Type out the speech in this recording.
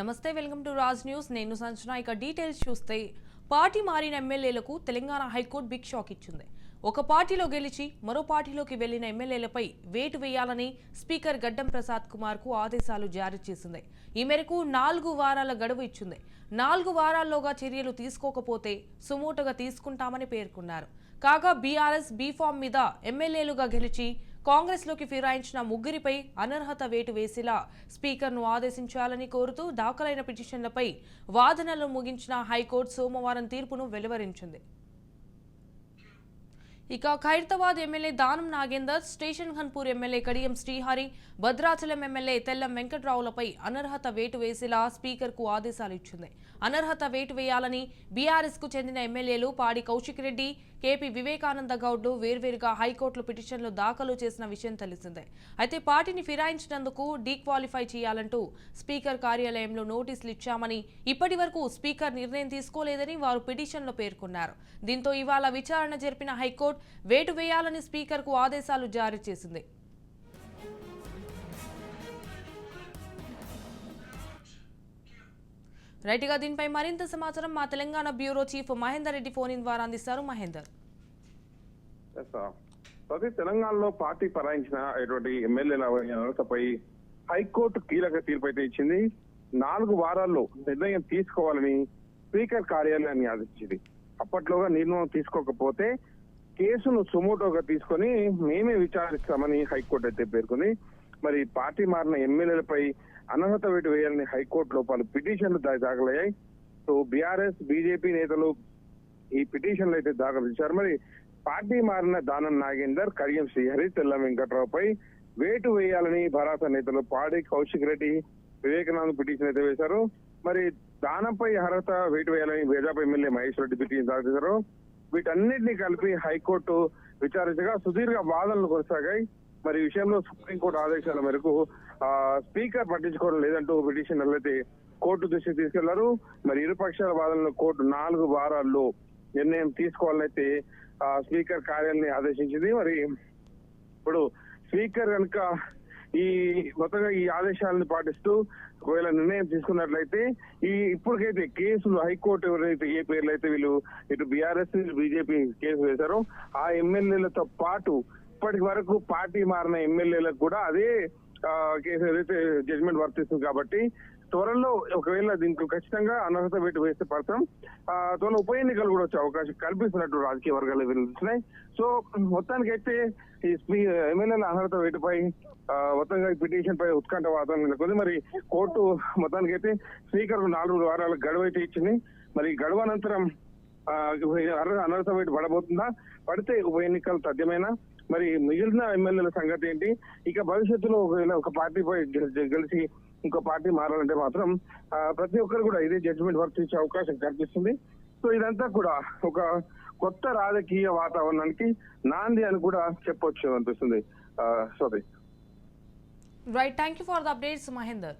నమస్తే welcome to Raj news. నేను సంచన. ఇక డీటెయిల్స్ చూస్తే పార్టీ మారిన ఎమ్మెల్యేలకు తెలంగాణ హైకోర్టు బిగ్ షాక్ ఇచ్చింది. ఒక పార్టీలో గెలిచి మరో పార్టీలోకి వెళ్ళిన ఎమ్మెల్యేలపై వేటు వేయాలని స్పీకర్ గడ్డం ప్రసాద్ కుమార్కు ఆదేశాలు జారీ చేసింది. ఈ మేరకు నాలుగు వారాల గడువు ఇచ్చింది. నాలుగు వారాల్లోగా చర్యలు తీసుకోకపోతే సుమూటగా తీసుకుంటామని పేర్కొన్నారు. కాగా బీఆర్ఎస్ బీఫామ్ మీద ఎమ్మెల్యేలుగా గెలిచి కాంగ్రెస్లోకి ఫిరాయించిన ముగ్గురిపై అనర్హత వేటు వేసేలా స్పీకర్ను ఆదేశించాలని కోరుతూ దాఖలైన పిటిషన్లపై వాదనలు ముగించిన హైకోర్టు సోమవారం తీర్పును వెలువరించింది. ఇక Khairatabad MLA Danam Nagender station Ghanpur MLA Kadiyam Srihari Bhadrachalam MLA Tellam వెంకట్రావులపై అనర్హత వేటు వేసేలా స్పీకర్కు ఆదేశాలు ఇచ్చింది. అనర్హత వేటు వేయాలని బీఆర్ఎస్కు చెందిన ఎమ్మెల్యేలు పాడి కౌశిక్ రెడ్డి కేపీ వివేకానంద గౌడ్లు వేర్వేరుగా హైకోర్టులో పిటిషన్లు దాఖలు చేసిన విషయం తెలిసిందే. అయితే పార్టీని ఫిరాయించినందుకు డీక్వాలిఫై చేయాలంటూ స్పీకర్ కార్యాలయంలో నోటీసులు ఇచ్చామని ఇప్పటి వరకు స్పీకర్ నిర్ణయం తీసుకోలేదని వారు పిటిషన్లో పేర్కొన్నారు. దీంతో ఇవాళ విచారణ జరిపిన హైకోర్టు వేటు వేయాలని స్పీకర్కు ఆదేశాలు జారీ చేసింది. రైట్గా దీనిపై మరింత సమాచారం మా Telangana bureau chief Mahender Reddy phone in ద్వారా అందిస్తారు. మహేందర్. ప్రతి అదే తెలంగాణలో పార్టీ పరాయించిన అటువంటి ఎమ్మెల్యేల అర్హతపై హైకోర్టు కీలక తీర్పు అయితే ఇచ్చింది. నాలుగు వారాల్లో నిర్ణయం తీసుకోవాలని స్పీకర్ కార్యాలయాన్ని ఆదేశించింది. అప్పట్లోగా నిర్ణయం తీసుకోకపోతే కేసును సుమోటోగా తీసుకొని మేమే విచారిస్తామని హైకోర్టు అయితే పేర్కొంది. మరి పార్టీ మారిన ఎమ్మెల్యేలపై అనర్హత వేటు వేయాలని హైకోర్టులో పలు పిటిషన్లు దాఖలయ్యాయి. సో బీఆర్ఎస్ బీజేపీ నేతలు ఈ పిటిషన్లు అయితే దాఖలు చేశారు. మరి పార్టీ మారిన దానం నాగేందర్ కడియం శ్రీహరి తెల్ల వెంకట్రావుపై వేటు వేయాలని భరాస నేతలు పాడి కౌశిక్ రెడ్డి వివేకానంద పిటిషన్ అయితే వేశారు. మరి దానంపై అర్హత వేటు వేయాలని BJP MLA Mahesh Reddy petition దాఖలు చేశారు. వీటన్నిటిని కలిపి హైకోర్టు విచారించగా సుదీర్ఘ వాదనలు కొనసాగాయి. మరి ఈ విషయంలో సుప్రీంకోర్టు ఆదేశాల మేరకు స్పీకర్ పట్టించుకోవడం లేదంటూ పిటిషన్ అయితే కోర్టు దృష్టికి తీసుకెళ్ళారు. మరి ఇరుపక్షాల వాదనలో కోర్టు నాలుగు వారాల్లో నిర్ణయం తీసుకోవాలనైతే ఆ, స్పీకర్ కార్యాలయాన్ని ఆదేశించింది. మరి ఇప్పుడు స్పీకర్ కనుక ఈ మొత్తంగా ఈ ఆదేశాలను పాటిస్తూ ఒకవేళ నిర్ణయం తీసుకున్నట్లయితే ఈ ఇప్పటికైతే కేసులు హైకోర్టు ఎవరైతే ఏ పేర్లు అయితే వీళ్ళు ఇటు బీఆర్ఎస్ బీజేపీ కేసు వేశారో ఆ ఎమ్మెల్యేలతో పాటు ఇప్పటి వరకు పార్టీ మారిన ఎమ్మెల్యేలకు కూడా అదే కేసు ఏదైతే జడ్జిమెంట్ వర్తిస్తుంది కాబట్టి త్వరలో ఒకవేళ దీనికి ఖచ్చితంగా అనర్హత వేటు వేస్తే పడతాం త్వరలో ఉప ఎన్నికలు కూడా వచ్చే అవకాశం కల్పిస్తున్నట్టు రాజకీయ వర్గాలు వెలుస్తున్నాయి సో మొత్తానికైతే ఈ స్పీ- ఎమ్మెల్యేల అనర్హత వేటుపై మొత్తంగా పిటిషన్ పై ఉత్కంఠ వాతావరణం నెలకొంది. మరి కోర్టు మొత్తానికైతే స్పీకర్ నాలుగు వారాల గడువు అయితే ఇచ్చింది. మరి గడువు అనంతరం అనర్హత వేటు పడబోతుందా? పడితే ఉప ఎన్నికలు తథ్యమైన మరి మిగిలిన ఎమ్మెల్యేల సంగతి ఏంటి? ఇక భవిష్యత్తులో ఒకవేళ ఒక పార్టీపై గెలిచి ఇంకో పార్టీ మారాలంటే మాత్రం ప్రతి ఒక్కరు కూడా ఇదే జడ్జిమెంట్ వర్తించే అవకాశం కనిపిస్తుంది. సో ఇదంతా కూడా ఒక కొత్త రాజకీయ వాతావరణానికి నాంది అని కూడా చెప్పొచ్చు అనిపిస్తుంది. So right thank you for the updates Mahender